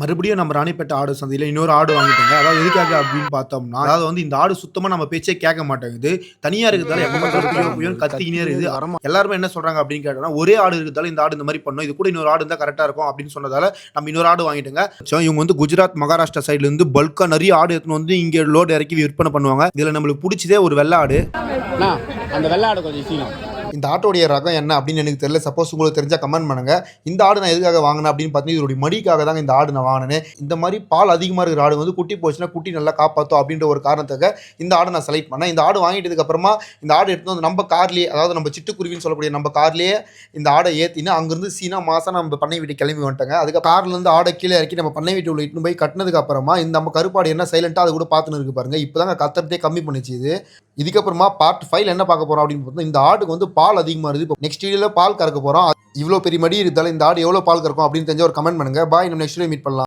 மறுபடியும் நம்ம ராணிப்பேட்டை ஆடு சந்தையில் இன்னொரு ஆடு வாங்கிட்டோங்க. அதாவது எதுக்காக அப்படின்னு பார்த்தோம்னா அதாவது வந்து இந்த ஆடு சுத்தமாக நம்ம பேச்சே கேட்க மாட்டேங்குது. தனியாக இருக்கிறதால எப்போ பார்த்தாலும் குயோ குயோன்னு கத்திக்கினே இருக்குது. எல்லாருமே என்ன சொல்றாங்க அப்படின்னு கேட்டோம்னா ஒரே ஆடு இருக்கிறதால இந்த ஆடு இந்த மாதிரி பண்ணும். இது கூட இன்னொரு ஆடு இருந்தால் கரெக்டாக இருக்கும் அப்படின்னு சொன்னதால நம்ம இன்னொரு ஆடு வாங்கிட்டோங்க. ஸோ இவங்க வந்து குஜராத் மகாராஷ்டிரா சைடுல இருந்து பல்காக நிறைய ஆடு எடுத்துன்னு வந்து இங்கே லோடு இறக்கி விற்பனை பண்ணுவாங்க. இதில் நம்மளுக்கு பிடிச்சதே ஒரு வெள்ளை ஆடு. அண்ணா அந்த வெள்ளாடு கொஞ்சம் இந்த ஆட்டோடைய ரகம் என்ன அப்படின்னு எனக்கு தெரியல. சப்போஸ் உங்களுக்கு தெரிஞ்சால் கமெண்ட் பண்ணுங்கள் இந்த ஆடு நான் எதுக்காக வாங்கினேன் அப்படின்னு பார்த்தீங்கன்னா இதோடைய மடிக்காக தாங்க இந்த ஆடு நான் வாங்கினேன். இந்த மாதிரி பால் அதிகமாக இருக்கிற ஆடு வந்து குட்டி போச்சுன்னா குட்டி நல்லா காப்பாற்றும் அப்படின்ற ஒரு காரணத்துக்கு இந்த ஆடு நான் செலக்ட் பண்ணேன். இந்த ஆடு வாங்கிட்டதுக்கப்புறமா இந்த ஆடு எடுத்து வந்து நம்ம கார்லேயே அதாவது நம்ம சிட்டுக்குருவின்னு சொல்லக்கூடிய நம்ம கார்லேயே இந்த ஆடை ஏற்றினா அங்கேருந்து சீனா மாதம் நம்ம பண்ணை வீட்டு கிளம்பி வந்துட்டாங்க. அதுக்கு கார்லேருந்து ஆடை கீழே இறக்கி நம்ம பண்ணை வீட்டு உள்ள இட்டுன்னு போய் கட்டினதுக்கப்புறமா இந்த நம்ம கருப்பாடு என்ன சைலண்ட்டாக அது கூட பார்த்துன்னு இருக்கு பாருங்கள் இப்போ தாங்க கத்துறதே கம்மி பண்ணிச்சு இது. இதுக்கப்புறமா பார்ட் ஃபைவ் என்ன பார்க்க போகிறோம் அப்படின்னு பார்த்தா இந்த ஆடுக்கு வந்து பால் அதிகமாக இருக்குது. இப்போ நெக்ஸ்ட் வீடியோவில் பால் கறக்க போகிறோம் இவ்வளோ பெரிய மடி இருந்தாலும் இந்த ஆடு எவ்வளோ பால் கறக்கும் அப்படின்னு தெரிஞ்ச ஒரு கமெண்ட் பண்ணுங்க. பாய் நம்ம நெக்ஸ்ட் வீடியோ மீட் பண்ணலாம்.